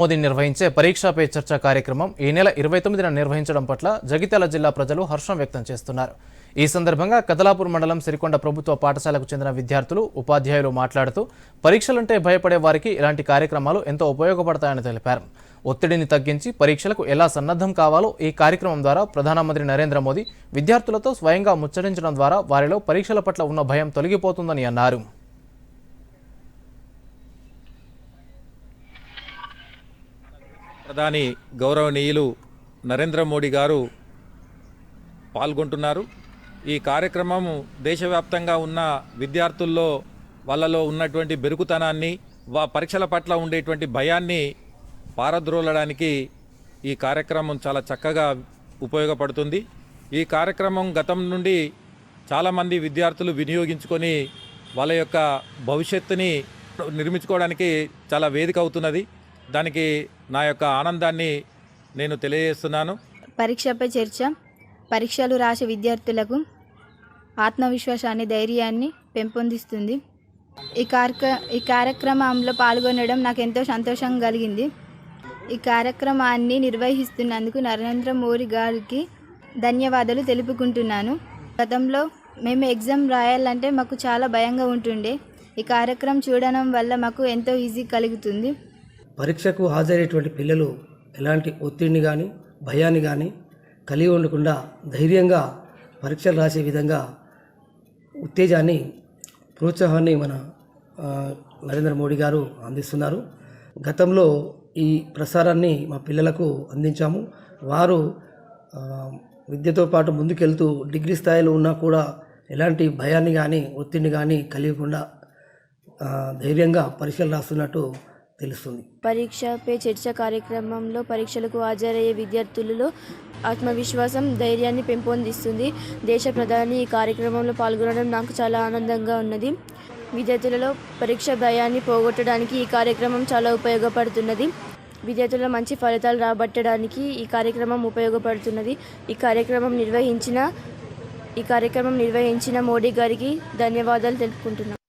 మోదీ నిర్వహించే పరీక్షా పే చర్చ కార్యక్రమం ఈ నెల ఇరవై తొమ్మిదిన నిర్వహించడం పట్ల జగిత్యాల జిల్లా ప్రజలు హర్షం వ్యక్తం చేస్తున్నారు. ఈ సందర్భంగా కదలాపూర్ మండలం సిరికొండ ప్రభుత్వ పాఠశాలకు చెందిన విద్యార్థులు ఉపాధ్యాయులు మాట్లాడుతూ పరీక్షలంటే భయపడే వారికి ఇలాంటి కార్యక్రమాలు ఎంతో ఉపయోగపడతాయని తెలిపారు. ఒత్తిడిని తగ్గించి పరీక్షలకు ఎలా సన్నద్ధం కావాలో ఈ కార్యక్రమం ద్వారా ప్రధానమంత్రి నరేంద్ర మోదీ విద్యార్థులతో స్వయంగా ముచ్చరించడం ద్వారా వారిలో పరీక్షల పట్ల ఉన్న భయం తొలగిపోతుందని అన్నారు. ప్రధాని గౌరవనీయులు నరేంద్ర మోడీ గారు పాల్గొంటున్నారు. ఈ కార్యక్రమం దేశవ్యాప్తంగా ఉన్న విద్యార్థుల్లో వాళ్ళలో ఉన్నటువంటి బెరుకుతనాన్ని వా పరీక్షల పట్ల ఉండేటువంటి భయాన్ని పారద్రోలడానికి ఈ కార్యక్రమం చాలా చక్కగా ఉపయోగపడుతుంది. ఈ కార్యక్రమం గతం నుండి చాలామంది విద్యార్థులు వినియోగించుకొని వాళ్ళ యొక్క భవిష్యత్తుని నిర్మించుకోవడానికి చాలా వేదిక అవుతున్నది. దానికి నా యొక్క ఆనందాన్ని నేను తెలియజేస్తున్నాను. పరీక్షపై చర్చ పరీక్షలు రాసే విద్యార్థులకు ఆత్మవిశ్వాసాన్ని ధైర్యాన్ని పెంపొందిస్తుంది. ఈ కార్క ఈ కార్యక్రమంలో పాల్గొనడం నాకు ఎంతో సంతోషం కలిగింది. ఈ కార్యక్రమాన్ని నిర్వహిస్తున్నందుకు నరేంద్ర మోడీ గారికి ధన్యవాదాలు తెలుపుకుంటున్నాను. గతంలో మేము ఎగ్జామ్ రాయాలంటే మాకు చాలా భయంగా ఉంటుండే. ఈ కార్యక్రమం చూడడం వల్ల మాకు ఎంతో ఈజీ కలుగుతుంది. పరీక్షకు హాజరయ్యేటువంటి పిల్లలు ఎలాంటి ఒత్తిడిని కానీ భయాన్ని కానీ కలిగి ఉండకుండా ధైర్యంగా పరీక్షలు రాసే విధంగా ఉత్తేజాన్ని ప్రోత్సాహాన్ని మన నరేంద్ర మోడీ గారు అందిస్తున్నారు. గతంలో ఈ ప్రసారాన్ని మా పిల్లలకు అందించాము. వారు విద్యతో పాటు ముందుకెళ్తూ డిగ్రీ స్థాయిలో ఉన్నా కూడా ఎలాంటి భయాన్ని కానీ ఒత్తిడిని కానీ కలిగకుండా ధైర్యంగా పరీక్షలు రాస్తున్నట్టు తెలుస్తుంది. పరీక్ష పే చర్చ కార్యక్రమంలో పరీక్షలకు హాజరయ్యే విద్యార్థులలో ఆత్మవిశ్వాసం ధైర్యాన్ని పెంపొందిస్తుంది. దేశ ప్రధాని ఈ కార్యక్రమంలో పాల్గొనడం నాకు చాలా ఆనందంగా ఉన్నది. విద్యార్థులలో పరీక్ష భయాన్ని పోగొట్టడానికి ఈ కార్యక్రమం చాలా ఉపయోగపడుతున్నది. విద్యార్థుల మంచి ఫలితాలు రాబట్టడానికి ఈ కార్యక్రమం ఉపయోగపడుతున్నది. ఈ కార్యక్రమం నిర్వహించిన ఈ కార్యక్రమం నిర్వహించిన మోడీ గారికి ధన్యవాదాలు తెలుపుకుంటున్నాను.